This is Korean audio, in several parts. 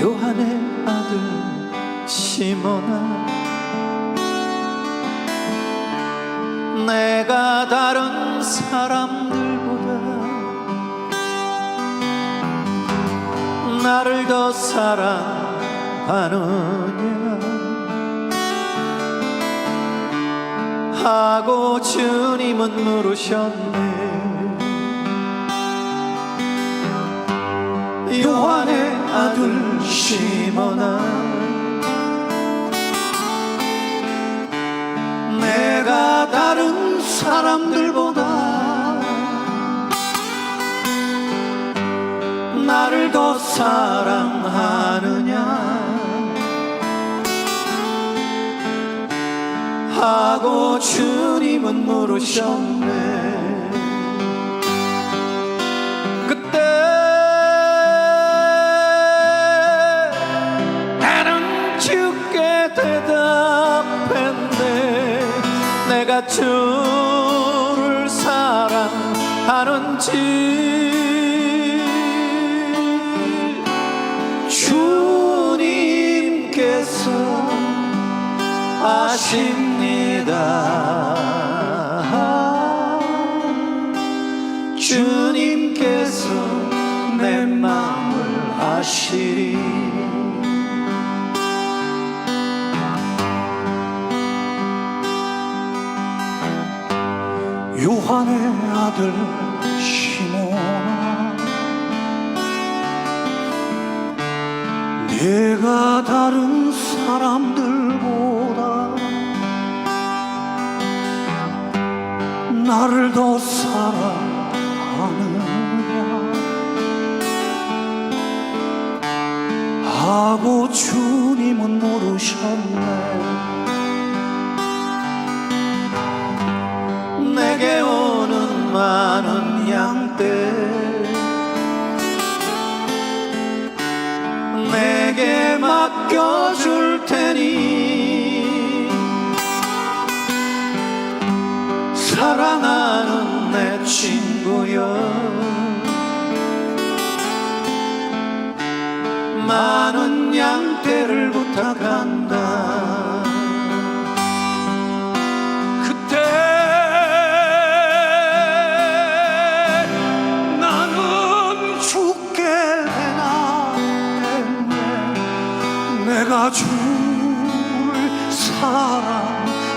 요한의 아들 시몬아 내가 다른 사람들보다 나를 더 사랑하느냐? 하고 주님은 물으셨네 시몬아 내가 다른 사람들보다 나를 더 사랑하느냐 하고 주님은 물으셨네 내가 주를 사랑하는지 주님께서 아십니다. 주님께서 내 마음을 아시리 요한의 아들 시몬아 내가 다른 사람들보다 나를 더 사랑하느냐? 하고 주 내게 맡겨줄 테니. 사랑하는 내 친구여. 많은 양떼를 부탁한다 내가 주를 사랑하는지.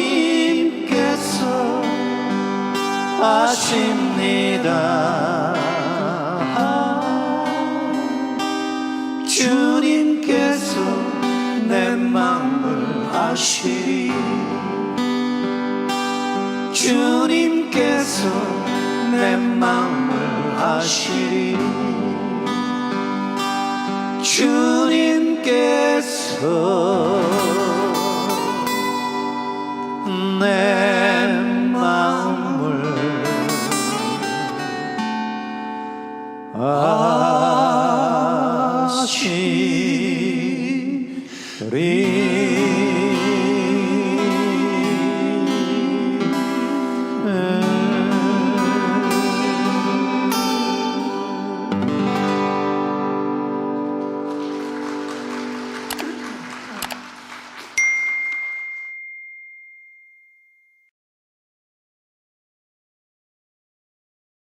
주님께서 아십니다. 주님께서 내 마음을 아시리 주님께서 내 마음 하시리. 주님께서 내 마음을 아시리